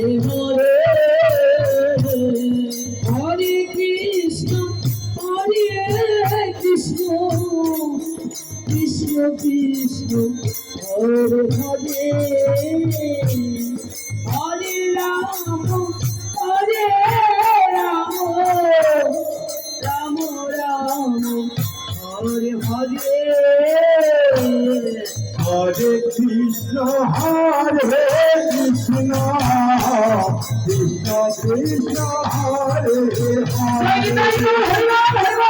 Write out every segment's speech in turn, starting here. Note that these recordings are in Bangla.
হরে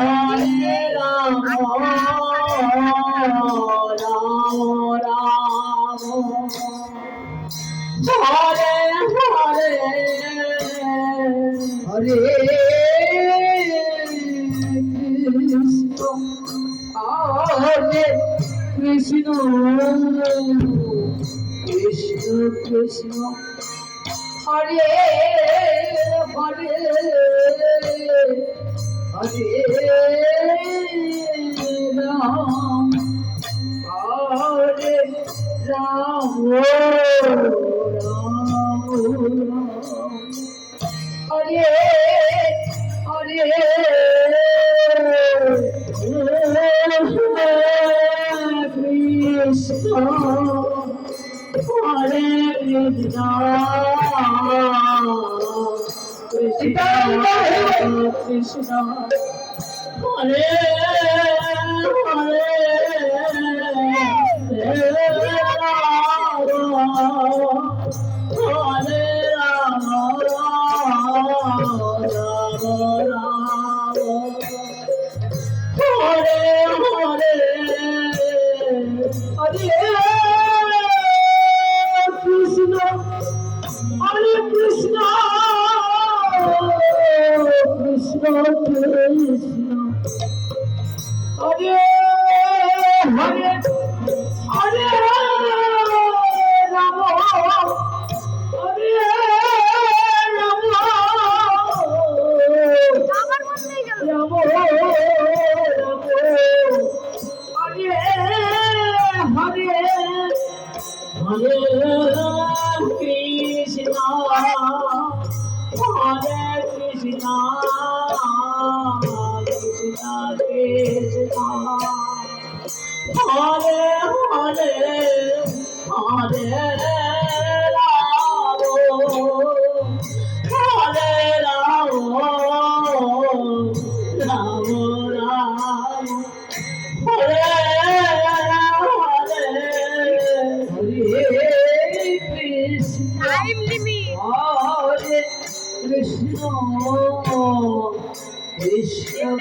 হরে রাম কৃষ্ণ হরে হরে কৃষ্ণ হরে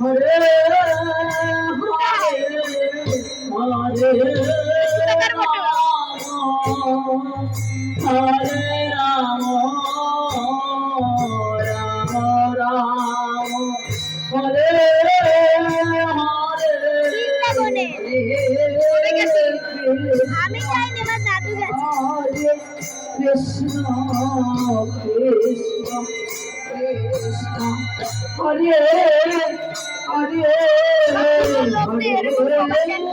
হরে হরে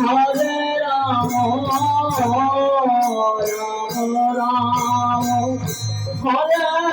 হরে রাম রাম রাম হরে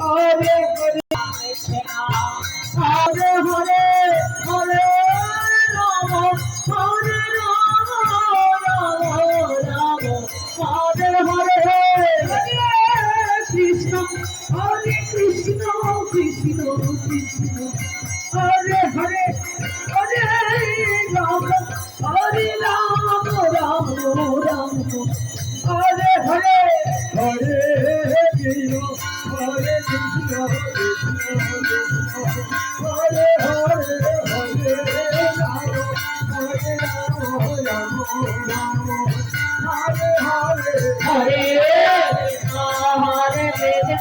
হবে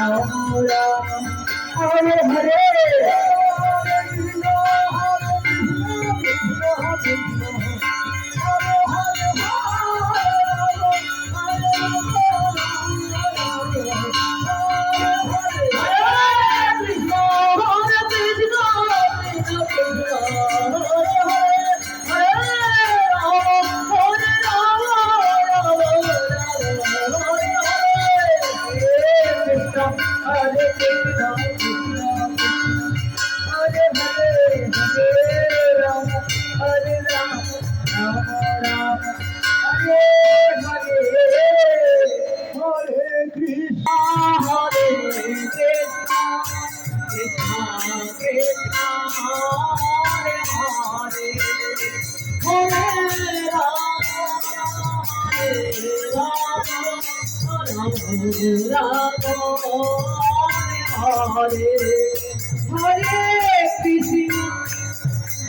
Hare Hare Hare Krishna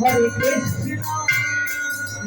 Hare Krishna Krishna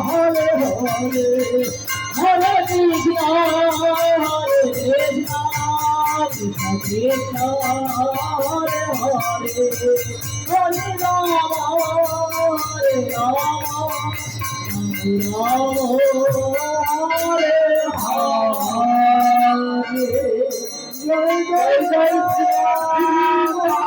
Hare Hare Hare Krishna হরে কৃষ্ণ কৃষ্ণ কৃষ্ণ, হরে হরে হরে রাম হরে। রাম রাম হরে হরে জয় জয় জয় শ্রী রাম